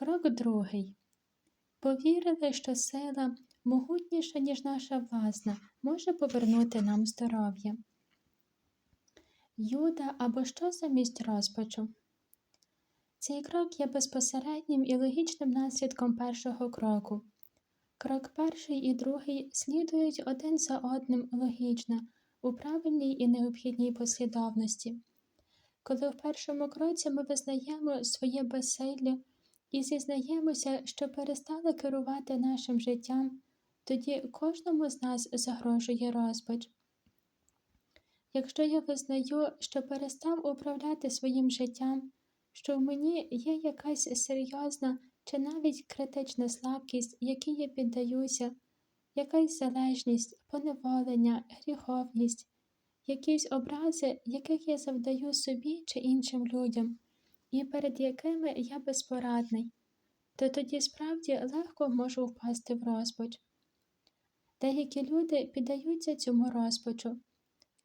Крок другий. Повірили, що сила, могутніша, ніж наша власна, може повернути нам здоров'я. Юда або що замість розпачу. Цей крок є безпосереднім і логічним наслідком першого кроку. Крок перший і другий слідують один за одним логічно, у правильній і необхідній послідовності. Коли в першому кроці ми визнаємо своє безсилля і зізнаємося, що перестали керувати нашим життям, тоді кожному з нас загрожує розпач. Якщо я визнаю, що перестав управляти своїм життям, що в мені є якась серйозна чи навіть критична слабкість, якій я піддаюся, якась залежність, поневолення, гріховність, якісь образи, яких я завдаю собі чи іншим людям, і перед якими я безпорадний, то тоді справді легко можу впасти в розпач. Деякі люди піддаються цьому розпачу.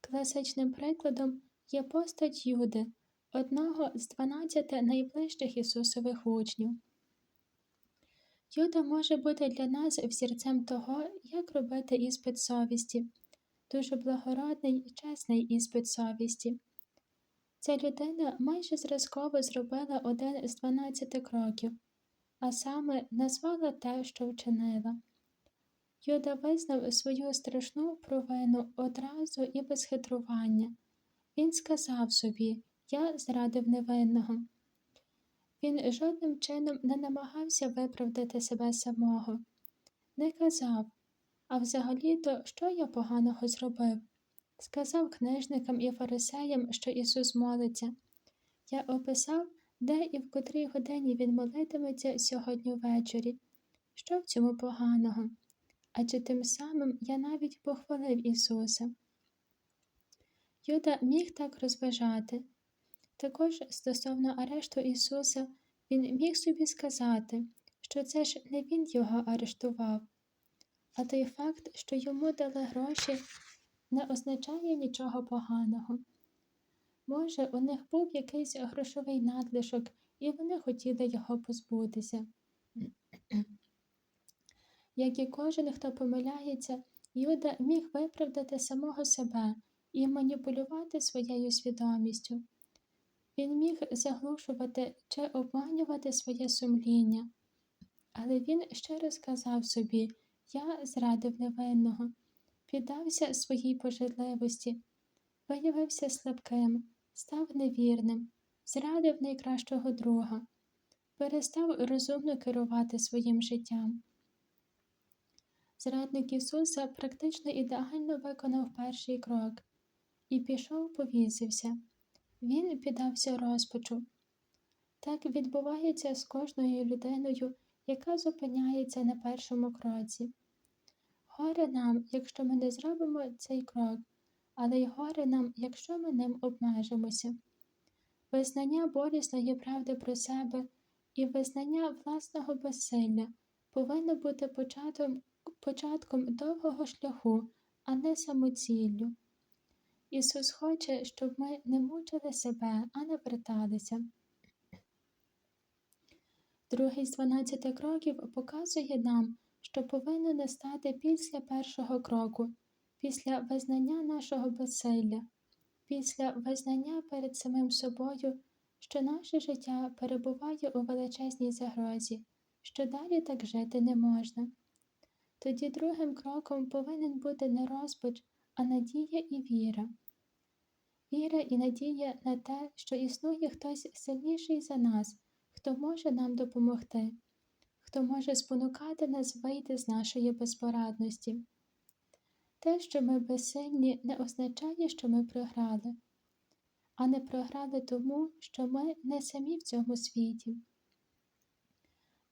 Класичним прикладом є постать Юди, одного з 12 найближчих Ісусових учнів. Юда може бути для нас взірцем того, як робити іспит совісті, дуже благородний і чесний іспит совісті. Ця людина майже зразково зробила один з 12 кроків, а саме назвала те, що вчинила. Юда визнав свою страшну провину одразу і без хитрування. Він сказав собі Я зрадив невинного. Він жодним чином не намагався виправдати себе самого, не казав, а взагалі-то, що я поганого зробив? Сказав книжникам і фарисеям, що Ісус молиться. Я описав, де і в котрій годині Він молитиметься сьогодні ввечері. Що в цьому поганого? Адже тим самим я навіть похвалив Ісуса. Юда міг так розважати. Також стосовно арешту Ісуса, він міг собі сказати, що це ж не Він його арештував, а той факт, що йому дали гроші, не означає нічого поганого. Може, у них був якийсь грошовий надлишок, і вони хотіли його позбутися. Як і кожен, хто помиляється, Юда міг виправдати самого себе і маніпулювати своєю свідомістю. Він міг заглушувати чи обманювати своє сумління, але він щиро сказав собі Я зрадив невинного, піддався своїй пожитливості, виявився слабким, став невірним, зрадив найкращого друга, перестав розумно керувати своїм життям. Зрадник Ісуса практично ідеально виконав перший крок і пішов, повісився. Він піддався розпачу. Так відбувається з кожною людиною, яка зупиняється на першому кроці. Горе нам, якщо ми не зробимо цей крок, але й горе нам, якщо ми ним обмежимося. Визнання болісної правди про себе і визнання власного безсилля повинно бути початком, початком довгого шляху, а не самоціллю. Ісус хоче, щоб ми не мучили себе, а не верталися. Другий з 12 кроків показує нам, що повинно настати після першого кроку, після визнання нашого безсилля, після визнання перед самим собою, що наше життя перебуває у величезній загрозі, що далі так жити не можна. Тоді другим кроком повинен бути не розпач, а надія і віра. Віра і надія на те, що існує хтось сильніший за нас, хто може нам допомогти, хто може спонукати нас вийти з нашої безпорадності. Те, що ми безсильні, не означає, що ми програли, а не програли тому, що ми не самі в цьому світі.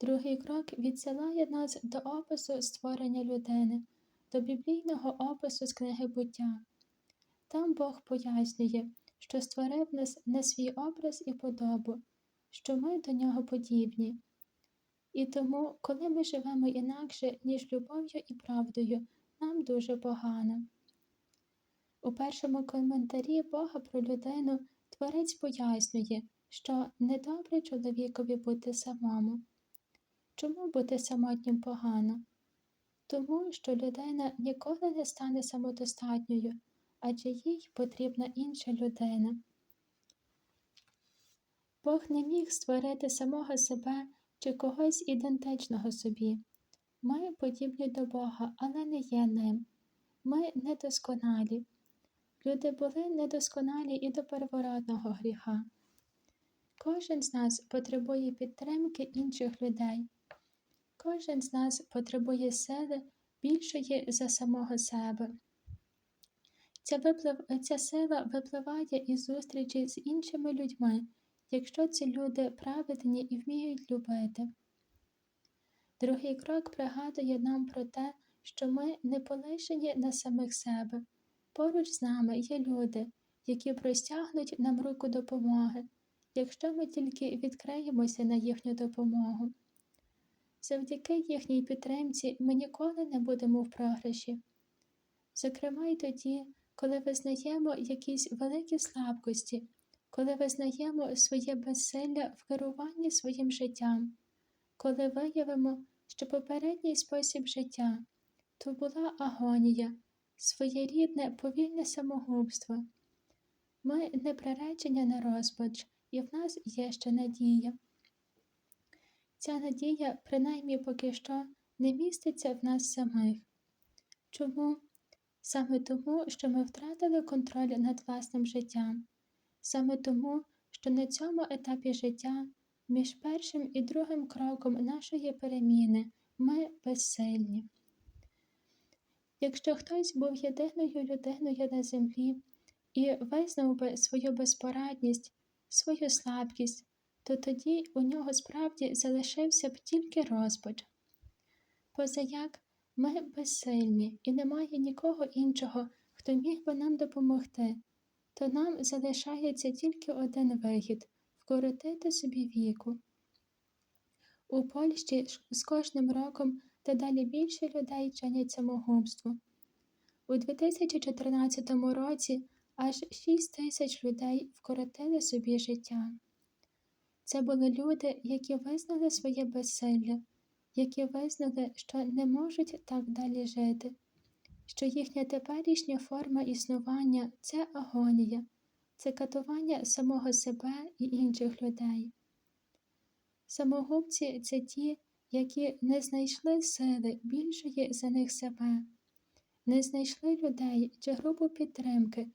Другий крок відсилає нас до опису створення людини, до біблійного опису з книги буття. Там Бог пояснює, що створив нас на свій образ і подобу, що ми до нього подібні. І тому, коли ми живемо інакше, ніж любов'ю і правдою, нам дуже погано. У першому коментарі Бога про людину Творець пояснює, що недобре чоловікові бути самому. Чому бути самотнім погано? Тому що людина ніколи не стане самодостатньою, адже їй потрібна інша людина. Бог не міг створити самого себе чи когось ідентичного собі. Ми подібні до Бога, але не є ним. Ми недосконалі. Люди були недосконалі і до первородного гріха. Кожен з нас потребує підтримки інших людей. Кожен з нас потребує сили більшої за самого себе. Ця, виплив... Ця сила випливає із зустрічі з іншими людьми, якщо ці люди праведні і вміють любити. Другий крок пригадує нам про те, що ми не полишені на самих себе. Поруч з нами є люди, які простягнуть нам руку допомоги, якщо ми тільки відкриємося на їхню допомогу. Завдяки їхній підтримці ми ніколи не будемо в програші. Зокрема, й тоді, коли визнаємо якісь великі слабкості, коли визнаємо своє безсилля в керуванні своїм життям, коли виявимо, що попередній спосіб життя то була агонія, своєрідне повільне самогубство. Ми не приречення на розпач, і в нас є ще надія. Ця надія, принаймні поки що, не міститься в нас самих. Чому? Саме тому, що ми втратили контроль над власним життям, саме тому, що на цьому етапі життя, між першим і другим кроком нашої переміни, ми безсильні. Якщо хтось був єдиною людиною на землі і визнав би свою безпорадність, свою слабкість, то тоді у нього справді залишився б тільки розпач. Позаяк ми безсильні і немає нікого іншого, хто міг би нам допомогти, то нам залишається тільки один вихід вкоротити собі віку. У Польщі з кожним роком дедалі більше людей чинять самогубство. У 2014 році аж 6 тисяч людей вкоротили собі життя. Це були люди, які визнали своє безсилля, які визнали, що не можуть так далі жити, що їхня теперішня форма існування це агонія, це катування самого себе і інших людей. Самогубці це ті, які не знайшли сили більшої за них себе, не знайшли людей чи групу підтримки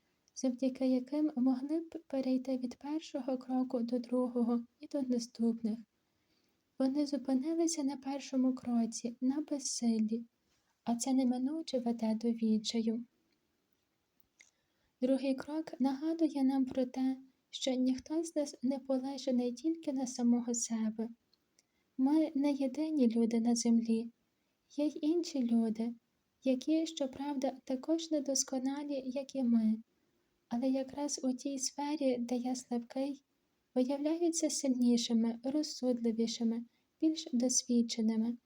завдяки яким могли б перейти від першого кроку до другого і до наступних. Вони зупинилися на першому кроці, на безсиллі, а це неминуче веде до відчаю. Другий крок нагадує нам про те, що ніхто з нас не полежений тільки на самого себе. Ми не єдині люди на землі, є й інші люди, які, щоправда, також недосконалі, як і ми, але якраз у тій сфері, де я слабкий, виявляються сильнішими, розсудливішими, більш досвідченими.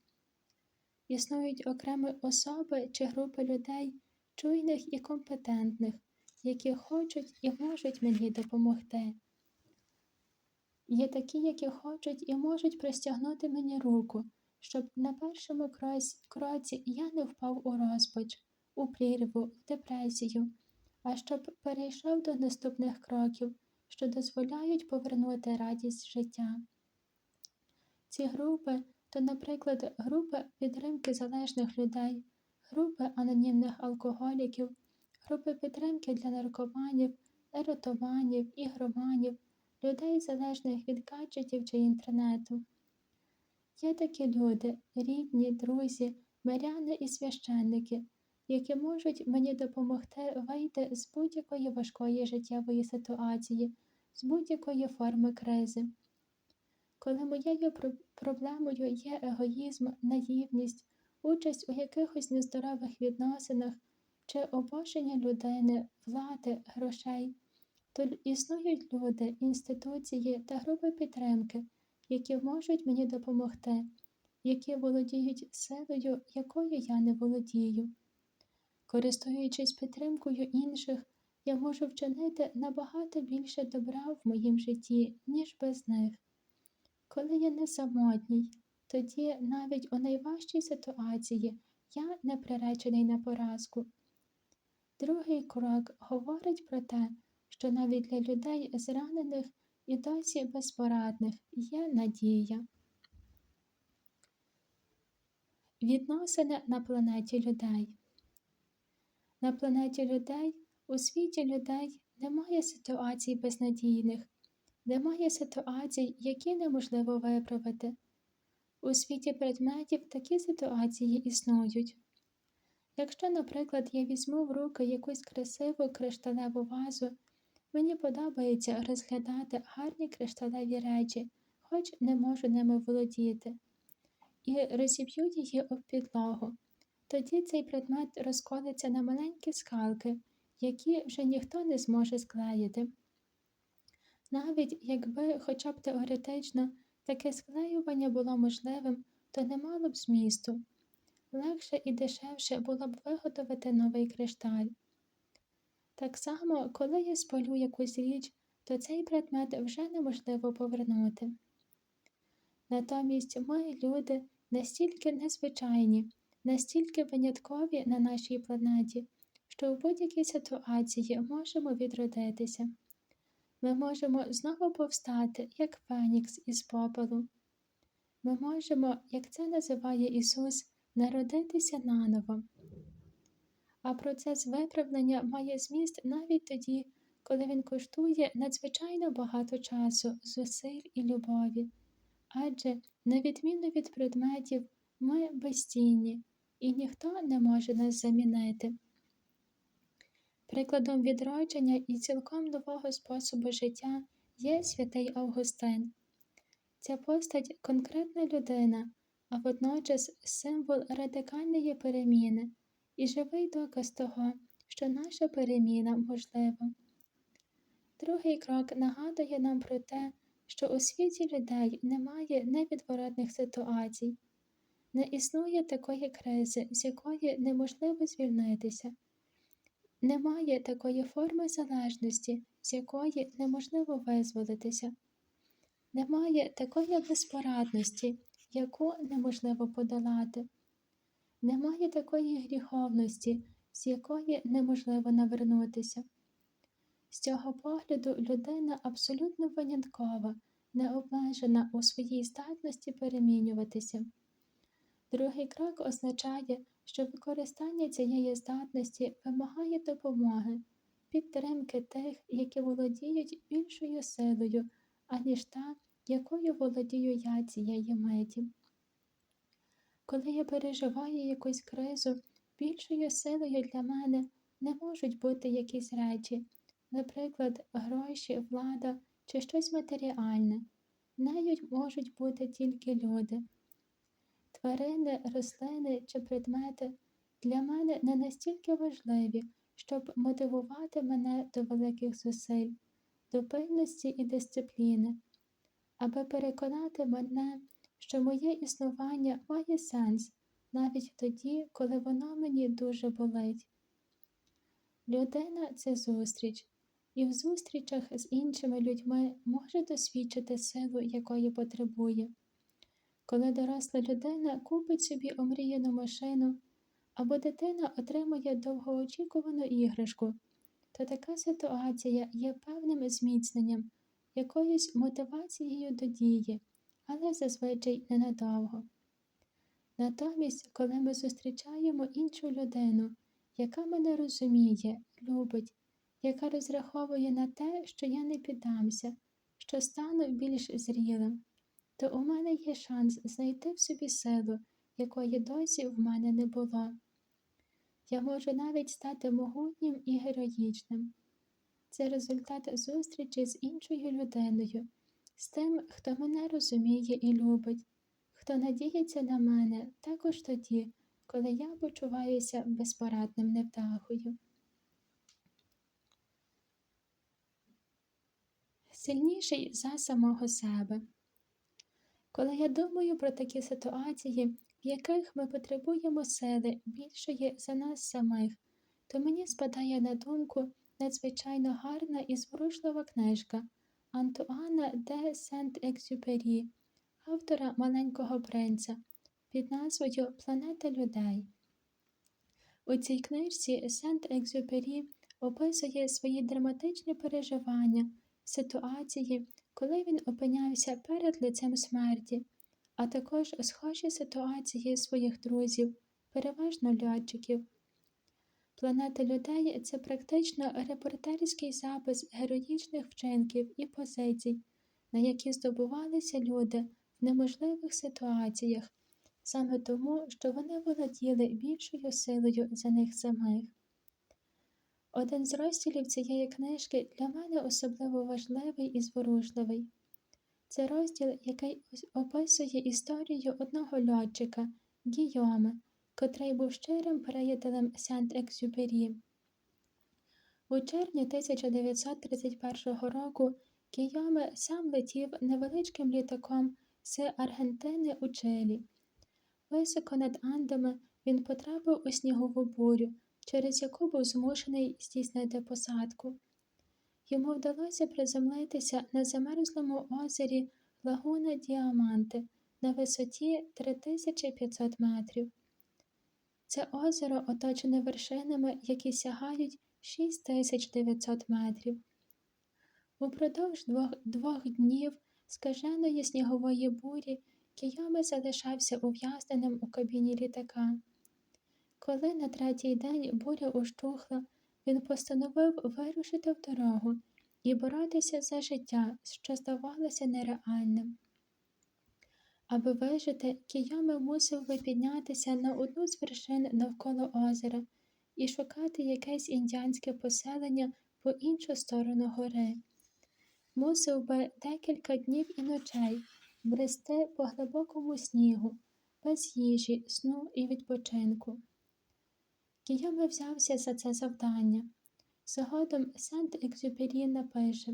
Існують окремі особи чи групи людей, чуйних і компетентних, які хочуть і можуть мені допомогти. Є такі, які хочуть і можуть простягнути мені руку, щоб на першому кроці я не впав у розпач, у прірву, в депресію, а щоб перейшов до наступних кроків, що дозволяють повернути радість життя. Ці групи то, наприклад, групи підтримки залежних людей, групи анонімних алкоголіків, групи підтримки для наркоманів, еротоманів, ігроманів, людей, залежних від гаджетів чи інтернету. Є такі люди, рідні, друзі, миряни і священники, які можуть мені допомогти вийти з будь-якої важкої життєвої ситуації, з будь-якої форми кризи. Коли моєю проблемою є егоїзм, наївність, участь у якихось нездорових відносинах чи обоження людини, влади, грошей, то існують люди, інституції та групи підтримки, які можуть мені допомогти, які володіють силою, якою я не володію. Користуючись підтримкою інших, я можу вчинити набагато більше добра в моїм житті, ніж без них. Коли я не самотній, тоді навіть у найважчій ситуації я не приречений на поразку. Другий крок говорить про те, що навіть для людей зранених і досі безпорадних є надія. Відносини на планеті людей. На планеті людей, у світі людей немає ситуацій безнадійних, немає ситуацій, які неможливо виправити. У світі предметів такі ситуації існують. Якщо, наприклад, я візьму в руки якусь красиву кришталеву вазу, мені подобається розглядати гарні кришталеві речі, хоч не можу ними володіти, і розіб'ю її об підлогу. Тоді цей предмет розколиться на маленькі скалки, які вже ніхто не зможе склеїти. Навіть якби, хоча б теоретично, таке склеювання було можливим, то не мало б змісту. Легше і дешевше було б виготовити новий кришталь. Так само, коли я спалю якусь річ, то цей предмет вже неможливо повернути. Натомість ми, люди, настільки незвичайні, настільки виняткові на нашій планеті, що в будь-якій ситуації можемо відродитися. Ми можемо знову повстати, як Фенікс із попелу. Ми можемо, як це називає Ісус, народитися наново. А процес виправлення має зміст навіть тоді, коли він коштує надзвичайно багато часу, зусиль і любові. Адже, на відміну від предметів, ми безцінні, і ніхто не може нас замінити. Прикладом відродження і цілком нового способу життя є святий Августин. Ця постать конкретна людина, а водночас символ радикальної переміни і живий доказ того, що наша переміна можлива. Другий крок нагадує нам про те, що у світі людей немає невідворотних ситуацій, не існує такої кризи, з якої неможливо звільнитися. Немає такої форми залежності, з якої неможливо визволитися. Немає такої безпорадності, яку неможливо подолати. Немає такої гріховності, з якої неможливо навернутися. З цього погляду людина абсолютно виняткова, необмежена у своїй здатності перемінюватися. Другий крок означає, що використання цієї здатності вимагає допомоги, підтримки тих, які володіють більшою силою, аніж та, якою володію я цієї миті. Коли я переживаю якусь кризу, більшою силою для мене не можуть бути якісь речі, наприклад, гроші, влада чи щось матеріальне. Нею можуть бути тільки люди. Тварини, рослини чи предмети для мене не настільки важливі, щоб мотивувати мене до великих зусиль, до пильності і дисципліни, аби переконати мене, що моє існування має сенс навіть тоді, коли воно мені дуже болить. Людина це зустріч, і в зустрічах з іншими людьми може досвідчити силу, якої потребує. Коли доросла людина купить собі омріяну машину або дитина отримує довгоочікувану іграшку, то така ситуація є певним зміцненням, якоюсь мотивацією до дії, але зазвичай ненадовго. Натомість, коли ми зустрічаємо іншу людину, яка мене розуміє, любить, яка розраховує на те, що я не піддамся, що стану більш зрілим, то у мене є шанс знайти в собі силу, якої досі в мене не було. Я можу навіть стати могутнім і героїчним. Це результат зустрічі з іншою людиною, з тим, хто мене розуміє і любить, хто надіється на мене також тоді, коли я почуваюся безпорадним невдахою. Сильніший за самого себе. Коли я думаю про такі ситуації, в яких ми потребуємо сили більшої за нас самих, то мені спадає на думку надзвичайно гарна і зворушлива книжка Антуана де Сент-Екзюпері автора маленького принца під назвою Планета людей. У цій книжці Сент-Екзюпері описує свої драматичні переживання ситуації, коли він опинявся перед лицем смерті, а також схожі ситуації своїх друзів, переважно льотчиків. Планета людей це практично репортерський запис героїчних вчинків і позицій, на які здобувалися люди в неможливих ситуаціях, саме тому, що вони володіли більшою силою за них самих. Один з розділів цієї книжки для мене особливо важливий і зворушливий. Це розділ, який описує історію одного льотчика Гійома, котрий був щирим приятелем Сент-Екзюпері. У червні 1931 року Гійоме сам летів невеличким літаком з Аргентини у Чилі. Високо над Андами він потрапив у снігову бурю, через яку був змушений здійснити посадку. Йому вдалося приземлитися на замерзлому озері Лагуна Діаманти на висоті 3500 метрів. Це озеро оточене вершинами, які сягають 6900 метрів. Упродовж двох, двох днів скаженої снігової бурі Кійоми залишався ув'язненим у кабіні літака. Коли на третій день буря ущухла, він постановив вирушити в дорогу і боротися за життя, що здавалося нереальним. Аби вижити, Кійоми мусив би піднятися на одну з вершин навколо озера і шукати якесь індіанське поселення по іншу сторону гори. Мусив би декілька днів і ночей брести по глибокому снігу, без їжі, сну і відпочинку. Кійоми взявся за це завдання. Згодом Сент-Екзюпері напише,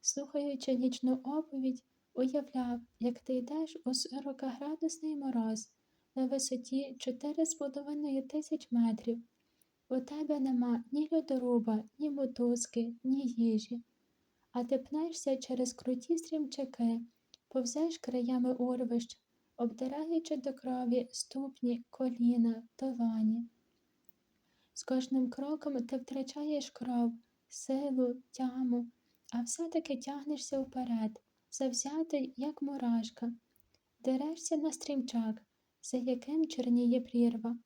слухаючи нічну оповідь, уявляв, як ти йдеш у 40-градусний мороз на висоті 4,5 тисяч метрів. У тебе нема ні льодоруба, ні мотузки, ні їжі, а ти пнешся через круті стрімчаки, повзеш краями урвищ, обдираючи до крові ступні, коліна, долоні. З кожним кроком ти втрачаєш кров, силу, тяму, а все-таки тягнешся вперед, завзятий, як мурашка, дерешся на стрімчак, за яким чорніє прірва.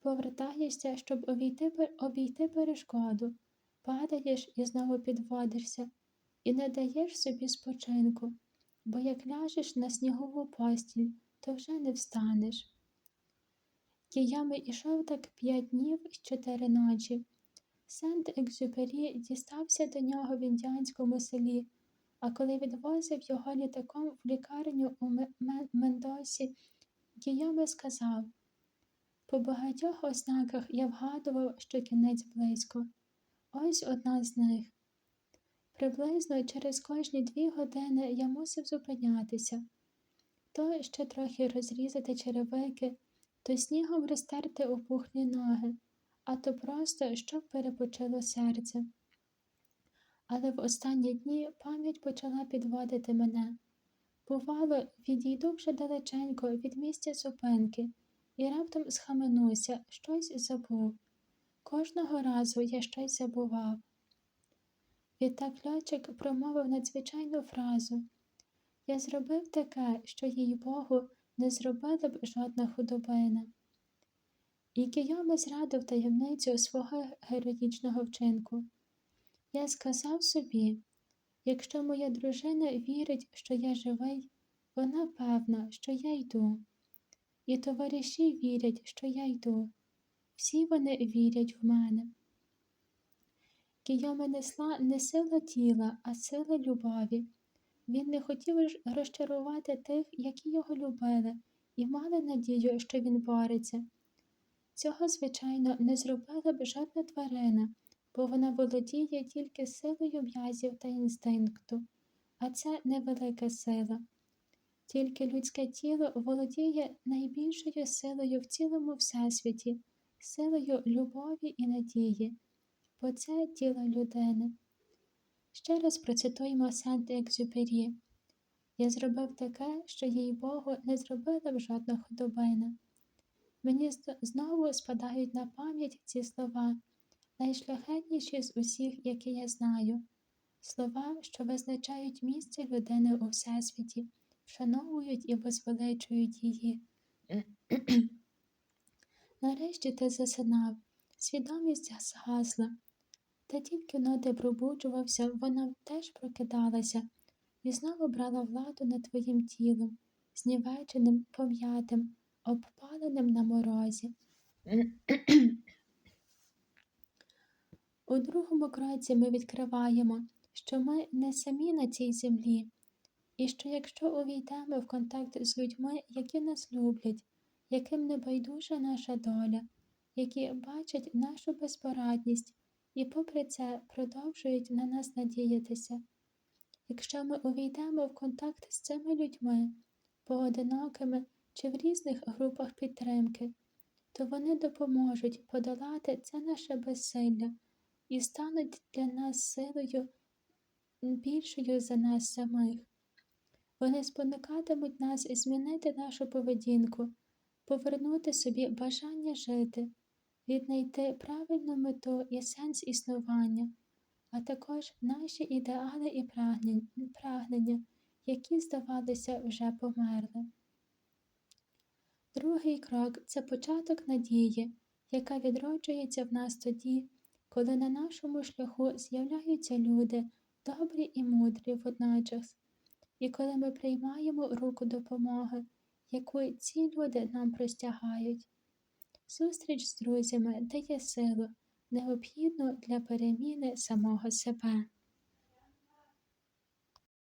Повертаєшся, щоб обійти, обійти перешкоду, падаєш і знову підводишся, і не даєш собі спочинку, бо як ляжеш на снігову постіль, то вже не встанеш. Киями ішов так п'ять днів і чотири ночі. Сент Екзюпері дістався до нього в індіанському селі, а коли відвозив його літаком в лікарню у Мендосі, Гійоме сказав по багатьох ознаках я вгадував, що кінець близько. Ось одна з них. Приблизно через кожні дві години я мусив зупинятися, то ще трохи розрізати черевики то снігом розтерти опухлі ноги, а то просто щоб перепочило серце. Але в останні дні пам'ять почала підводити мене. Бувало, відійду вже далеченько від місця зупинки і раптом схаменуся, щось забув. Кожного разу я щось забував. Відтак льотчик промовив надзвичайну фразу Я зробив таке, що, їй Богу, не зробила б жодна худобина. І Кийоми зрадив таємницю свого героїчного вчинку. Я сказав собі, якщо моя дружина вірить, що я живий, вона певна, що я йду. І товариші вірять, що я йду. Всі вони вірять в мене. Кийоми несла не сила тіла, а сила любові. Він не хотів розчарувати тих, які його любили, і мали надію, що він бореться. Цього, звичайно, не зробила б жодна тварина, бо вона володіє тільки силою м'язів та інстинкту, а це невелика сила. Тільки людське тіло володіє найбільшою силою в цілому всесвіті, силою любові і надії, бо це тіло людини. Ще раз процитуємо Сант Екзюпері. Я зробив таке, що, їй Богу, не зробила б жодна худобина. Мені знову спадають на пам'ять ці слова, найшляхетніші з усіх, які я знаю, слова, що визначають місце людини у Всесвіті, вшановують і возвеличують її. Нарешті ти засинав, свідомість згасла, та тільки но ти пробуджувався, вона теж прокидалася і знову брала владу над твоїм тілом, знівеченим, пом'ятим, обпаленим на морозі. У другому кроці ми відкриваємо, що ми не самі на цій землі, і що якщо увійдемо в контакт з людьми, які нас люблять, яким не байдужа наша доля, які бачать нашу безпорадність і, попри це, продовжують на нас надіятися. Якщо ми увійдемо в контакт з цими людьми, поодинокими чи в різних групах підтримки, то вони допоможуть подолати це наше безсилля і стануть для нас силою більшою за нас самих. Вони спонукатимуть нас змінити нашу поведінку, повернути собі бажання жити, віднайти правильну мету і сенс існування, а також наші ідеали і прагнення, які, здавалося, вже померли. Другий крок це початок надії, яка відроджується в нас тоді, коли на нашому шляху з'являються люди, добрі і мудрі водночас, і коли ми приймаємо руку допомоги, яку ці люди нам простягають. Зустріч з друзями дає силу, необхідну для переміни самого себе.